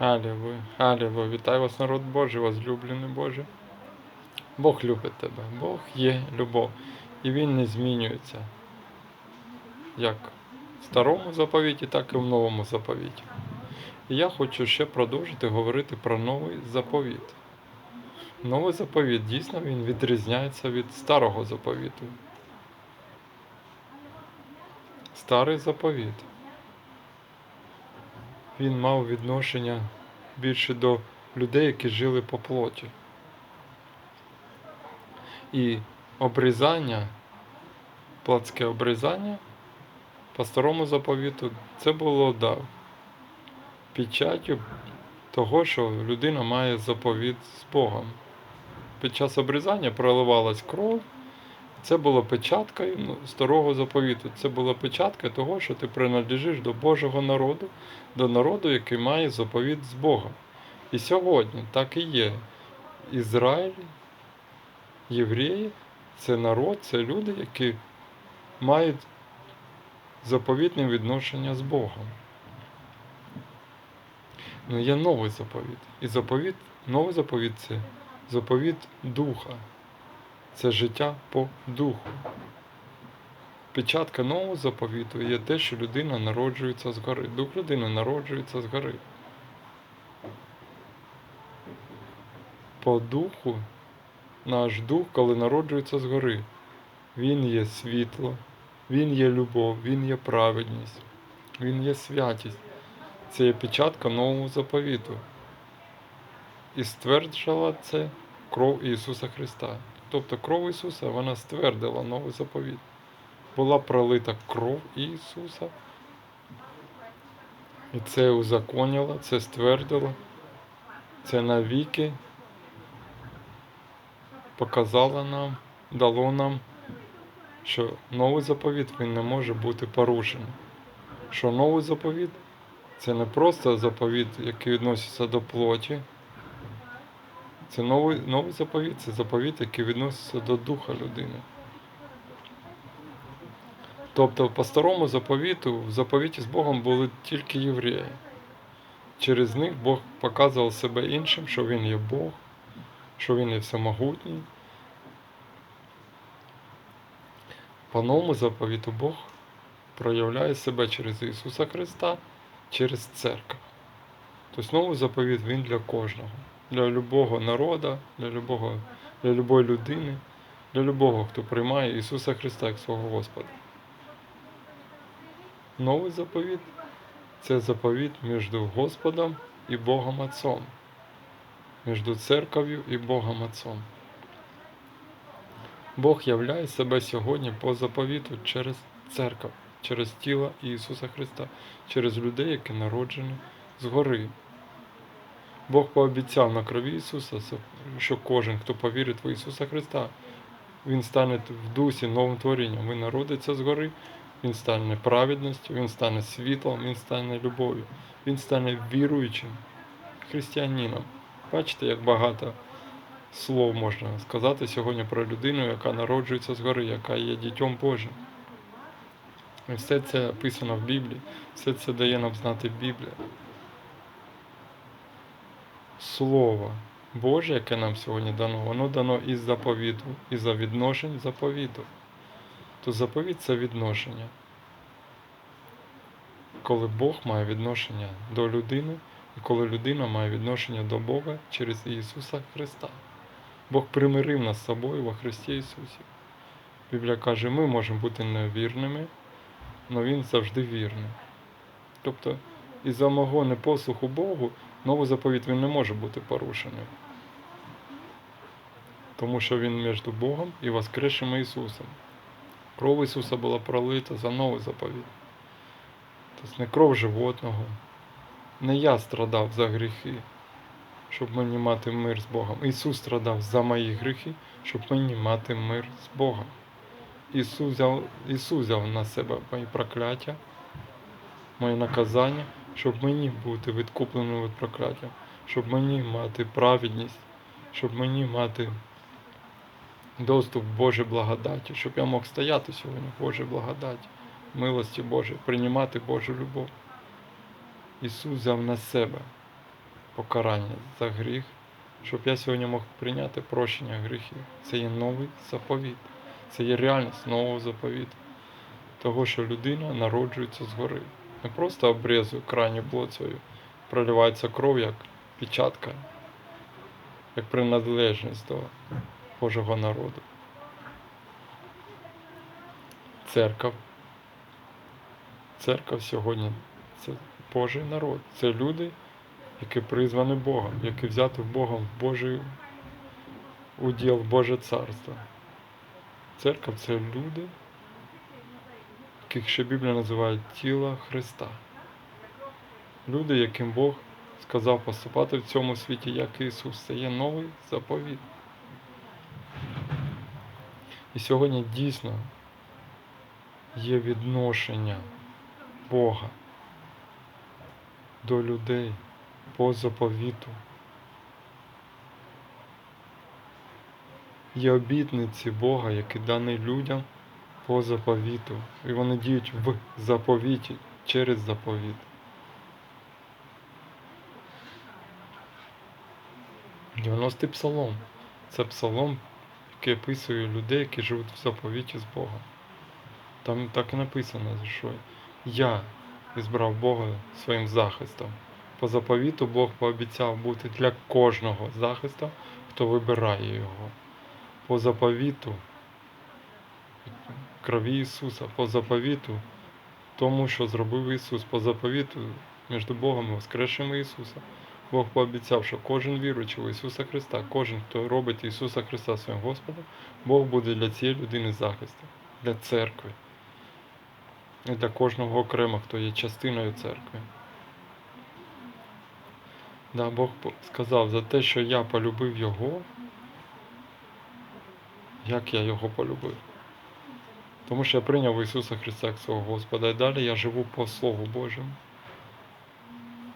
Алілуя, алілуя. Вітаю вас, народ Божий, возлюблений Боже. Бог любить тебе. Бог є любов. І Він не змінюється. Як в старому заповіті, так і в новому заповіті. І я хочу ще продовжити говорити про новий заповіт. Новий заповіт дійсно він відрізняється від старого заповіту. Старий заповіт. Він мав відношення більше до людей, які жили по плоті. І обрізання, плотське обрізання по старому заповіту, це було да, печаттю того, що людина має заповіт з Богом. Під час обрізання проливалась кров. Це було печаткою ну, старого заповіту. Це була печатка того, що ти принадлежиш до Божого народу, до народу, який має заповіт з Богом. І сьогодні так і є. Ізраїль, євреї це народ, це люди, які мають заповітне відношення з Богом. Ну, є новий заповіт. І заповіт, новий заповіт це заповіт Духа. Це життя по духу. Печатка нового заповіту є те, що людина народжується згори. Дух людини народжується згори. По духу, наш дух, коли народжується згори, він є світло, він є любов, він є праведність, він є святість. Це є печатка нового заповіту. І стверджувала це кров Ісуса Христа. Тобто кров Ісуса вона ствердила новий заповіт. Була пролита кров Ісуса. І це узаконило, це ствердило, це навіки показало нам, дало нам, що новий заповіт він не може бути порушений. Що новий заповіт це не просто заповіт, який відноситься до плоті. Це новий, новий заповіт, це заповіт, який відноситься до духа людини. Тобто, по старому заповіту, в заповіті з Богом були тільки євреї. Через них Бог показував себе іншим, що Він є Бог, що Він є всемогутній. По новому заповіту Бог проявляє себе через Ісуса Христа, через церкву. Тобто новий заповіт Він для кожного для любого народу, для любого, для любої людини, для любого, хто приймає Ісуса Христа як свого Господа. Новий заповіт це заповіт між Господом і Богом Отцом, між церков'ю і Богом Отцом. Бог являє себе сьогодні по заповіту через церкву, через тіло Ісуса Христа, через людей, які народжені згори. Бог пообіцяв на крові Ісуса, що кожен, хто повірить в Ісуса Христа, Він стане в дусі новим творінням. Він народиться згори, Він стане праведністю, Він стане світлом, Він стане любов'ю, Він стане віруючим християнином. Бачите, як багато слов можна сказати сьогодні про людину, яка народжується згори, яка є дітьом Божим. І все це описано в Біблії, все це дає нам знати Біблія. Слово Боже, яке нам сьогодні дано, воно дано із заповіту, із за відношень заповіту. То заповіт це відношення. Коли Бог має відношення до людини, і коли людина має відношення до Бога через Ісуса Христа. Бог примирив нас з собою во Христі Ісусі. Біблія каже, ми можемо бути невірними, але Він завжди вірний. Тобто, із за мого непослуху Богу Новий заповіт він не може бути порушений. Тому що він між Богом і Воскресшим Ісусом. Кров Ісуса була пролита за новий заповіт. Тобто не кров животного. Не я страдав за гріхи, щоб мені мати мир з Богом. Ісус страдав за мої гріхи, щоб мені мати мир з Богом. Ісус взяв, Ісус взяв на себе мої прокляття, моє наказання щоб мені бути відкупленим від прокляття, щоб мені мати праведність, щоб мені мати доступ в Божій благодаті, щоб я мог стояти сьогодні в Божій благодаті, милості Божої, приймати Божу любов. Ісус взяв на себе покарання за гріх, щоб я сьогодні мог прийняти прощення гріхів. Це є новий заповіт. Це є реальність нового заповіту. Того, що людина народжується згори. Не просто обрізує крайню плоцею, проливається кров як печатка, як приналежність до Божого народу. Церква. Церква сьогодні це Божий народ. Це люди, які призвані Богом, які взяти Богом в Божий уділ, в Боже царство. Церква це люди, яких ще Біблія називає тіло Христа. Люди, яким Бог сказав поступати в цьому світі, як Ісус. Це є новий заповіт. І сьогодні дійсно є відношення Бога до людей по заповіту. Є обітниці Бога, які дані людям по заповіту. І вони діють в заповіті через заповіт. Дев'яностий псалом. Це псалом, який описує людей, які живуть в заповіті з Богом. Там так і написано, що я ізбрав Бога своїм захистом. По заповіту Бог пообіцяв бути для кожного захисту, хто вибирає його. По заповіту крові Ісуса, по заповіту тому, що зробив Ісус, по заповіту між Богом і Воскресшим Ісуса. Бог пообіцяв, що кожен віруючий в Ісуса Христа, кожен, хто робить Ісуса Христа своїм Господом, Бог буде для цієї людини захистом, для церкви. І для кожного окремо, хто є частиною церкви. Да, Бог сказав за те, що я полюбив Його, як я Його полюбив. Тому що я прийняв Ісуса Христа як свого Господа. І далі я живу по Слову Божому.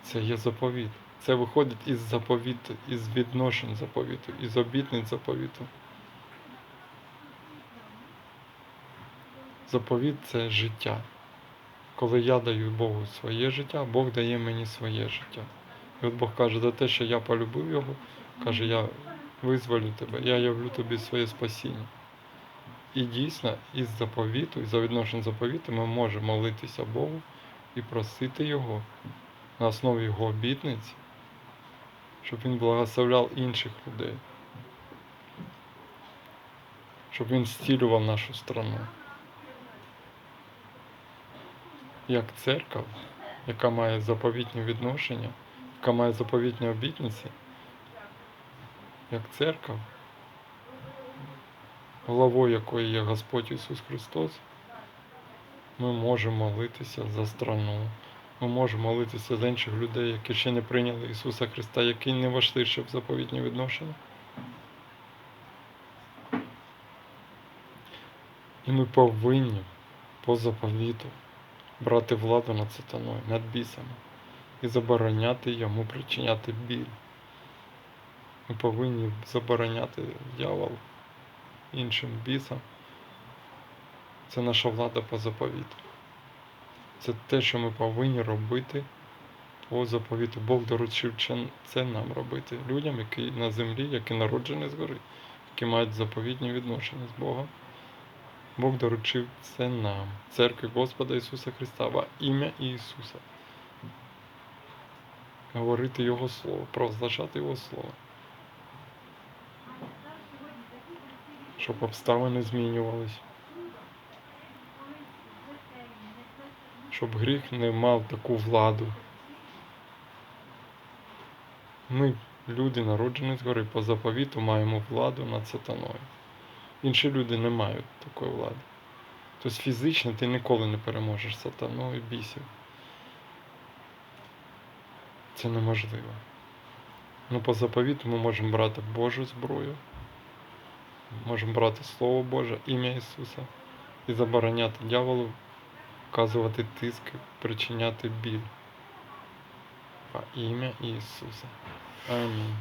Це є заповіт. Це виходить із заповіту, із відношень заповіту, із обітниць заповіту. Заповіт це життя. Коли я даю Богу своє життя, Бог дає мені своє життя. І от Бог каже, за те, що я полюбив його, каже, я визволю тебе, я явлю тобі своє спасіння. І дійсно, із заповіту, із за відношень заповіту ми можемо молитися Богу і просити Його на основі Його обітниць, щоб Він благословляв інших людей, щоб Він зцілював нашу страну. Як церква, яка має заповітні відношення, яка має заповітні обітниці, як церква, головою якої є Господь Ісус Христос, ми можемо молитися за страну. Ми можемо молитися за інших людей, які ще не прийняли Ісуса Христа, які не вошли ще в заповітні відношення. І ми повинні по заповіту брати владу над сатаною, над бісами і забороняти йому причиняти біль. Ми повинні забороняти дьявол іншим бісам. Це наша влада по заповіту. Це те, що ми повинні робити по заповіту. Бог доручив це нам робити людям, які на землі, які народжені згори, які мають заповітні відношення з Богом. Бог доручив це нам, церкві Господа Ісуса Христа, во ім'я Ісуса. Говорити Його Слово, провозглашати Його Слово. Щоб обставини змінювались. Щоб гріх не мав таку владу. Ми, люди, народжені згори, по заповіту маємо владу над сатаною. Інші люди не мають такої влади. Тобто фізично ти ніколи не переможеш сатану і бісів. Це неможливо. Ну, по заповіту ми можемо брати Божу зброю, можемо брати Слово Боже, ім'я Ісуса і забороняти дьяволу, вказувати тиски, причиняти біль. Во ім'я Ісуса. Амінь.